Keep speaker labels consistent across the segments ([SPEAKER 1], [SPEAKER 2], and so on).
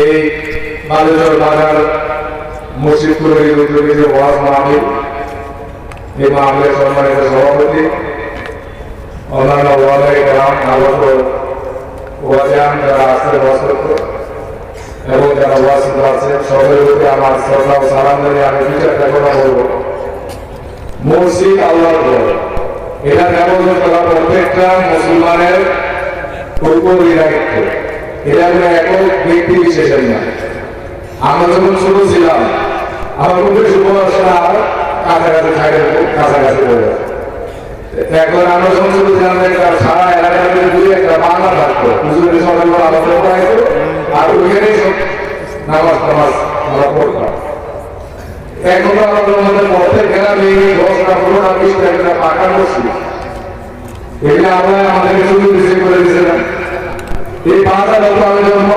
[SPEAKER 1] এই বালুচর বাজার কমিটির উদ্যোগে যে ওয়াজ মাহফিল। এই মাহফিলের সম্মানিত সভাপতি, অন্যান্য ওয়াজের গ্রাম আগত ওয়াজান যারা আসতে বসত এবং যারা ওয়াজ আছেন, সকলের প্রতি আমার শ্রদ্ধা ও সালাম জানিয়ে আমি চারটা কথা বলব। মসজিদ আল্লাহর ঘর। এটা করা প্রত্যেকটা মুসলমানের উপরই দায়িত্ব এটা কোনো একক ব্যক্তি বিশেষের না। আমরা যখন ছোট ছিলাম, আমার খুব বেশি পড়াশোনা কাছাকাছি থাকে কাছাকাছি পড়ে এখন আমরা যখন ছোট ছিলাম সারা এলাকার দুই একটা বাংলা থাকতো। হুজুরের সকালবেলা আলোচনা পড়াইতো আর ওইখানেই সব নামাজ টামাজ আমরা পড়তাম। এখন আমাদের মধ্যে প্রত্যেক গ্রামে দশটা পনেরোটা বিশটা একটা পাকা মসজিদ এগুলো আমরা আমাদেরকে সুযোগ দিচ্ছে করে দিয়েছিলাম এই পাঁচটা লোক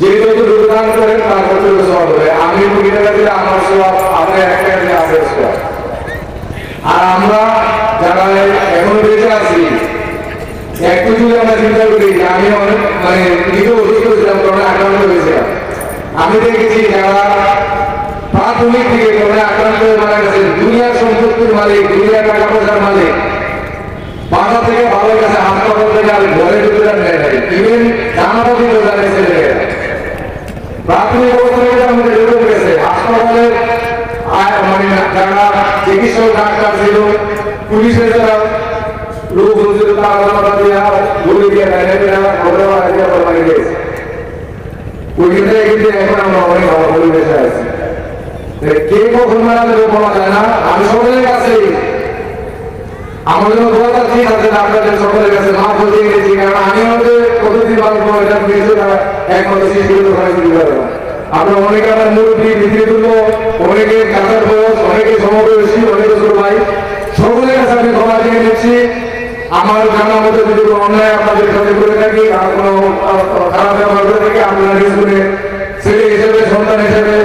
[SPEAKER 1] যে দান করেন তার কতটুকু সব হবে। আমি কুড়ি টাকা দিলে আমার সব আপনি এক টাকা দিলে আপনার আর আমরা যারা এখনও বেঁচে আছি একটু যদি আমরা চিন্তা করি আমি অনেক মানে নিজে অসুস্থ ছিলাম করোনা আক্রান্ত হয়েছিলাম। আমি দেখেছি যারা প্রাথমিক থেকে করোনা আক্রান্ত হয়ে মারা গেছে দুনিয়ার সম্পত্তির মালিক, দুনিয়ার টাকা পয়সার মালিক, বাসা থেকে ভালো গেছে হাসপাতাল থেকে আর ঘরে ঢুকে যান নেয় ইভেন জানা পর্যন্ত জানে ছেলেমেয়েরা মানে দিয়া দিয়ে দিয়ে এখন ভালো পরিবেশে আছি। কে কখন মারা আমি সকলের কাছে আমার জন্য ঠিক আছে, আপনাদের সকলের কাছে মাফ হয়ে গেছি আমি হয়তো প্রতিদিন মানুষ এটা পেয়েছি না একমাত্র সৃষ্টি করতে শুরু করে না। আমরা অনেকে আমার মুরব্বী করব অনেকে কাঁচার বয়স অনেকে সমবয়সী, অনেকে ছোট ভাই, সকলের কাছে আমি ক্ষমা চেয়ে নিচ্ছি। আমার জানা মতো যদি কোনো অন্যায় আপনাদের সাথে করে থাকি আর কোনো খারাপ ব্যবহার করে থাকি, আপনারা নিজ ছেলে হিসেবে, সন্তান হিসেবে,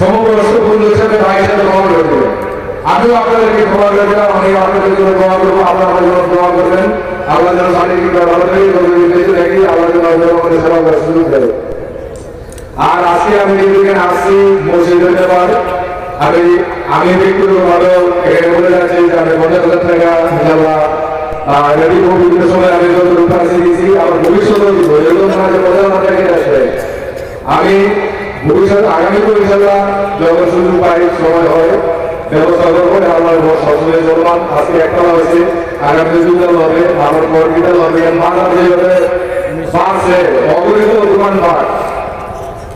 [SPEAKER 1] সমবয়স্ক বন্ধু হিসেবে, ভাই হিসেবে ক্ষমা করে দেবেন আমিও আপনাদেরকে দোয়া করে দিলাম আমি আপনাদের জন্য দোয়া করব আপনারা আমার জন্য দোয়া করবেন। আল্লাহ যেন শারীরিকভাবে ভালো থাকি আল্লাহ যেন আমাদের সেবা করার সুযোগ দেয়। আর আজকে আমি যেদিকে আসছি মসজিদের ব্যাপার। আমি আমি ব্যক্তিগতভাবে এখানে বলে যাচ্ছি যে আমি ভবিষ্যৎ আগামী ইনশাল্লাহ যখন আমার একটা হয়েছে। হবে। হবে। যেভাবে বাড়ছে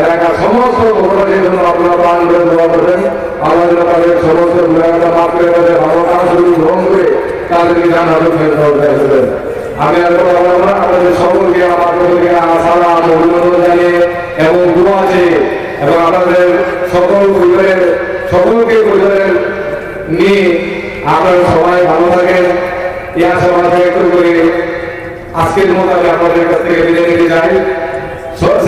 [SPEAKER 1] এলাকার সমস্ত ঘটনার জন্য আপনারা প্রাণ করে দোয়া করবেন আল্লাহ যেন তাদের সমস্ত গুণাগাটা মাফ করে তাদের ভালো কাজ গ্রহণ করে তাদেরকে জানাতে দেবেন। আমি আপনাদের সকলকে আমার সকলকে সালাম অভিনন্দন জানিয়ে এবং দোয়া আছে এবং আপনাদের সকল পরিবারের, সকলকে পরিবারের নিয়ে আপনারা সবাই ভালো থাকেন। ইয়া ব্যক্ত করে আজকের মতো আমি আপনাদের কাছ থেকে বিদায় নিতে চাই।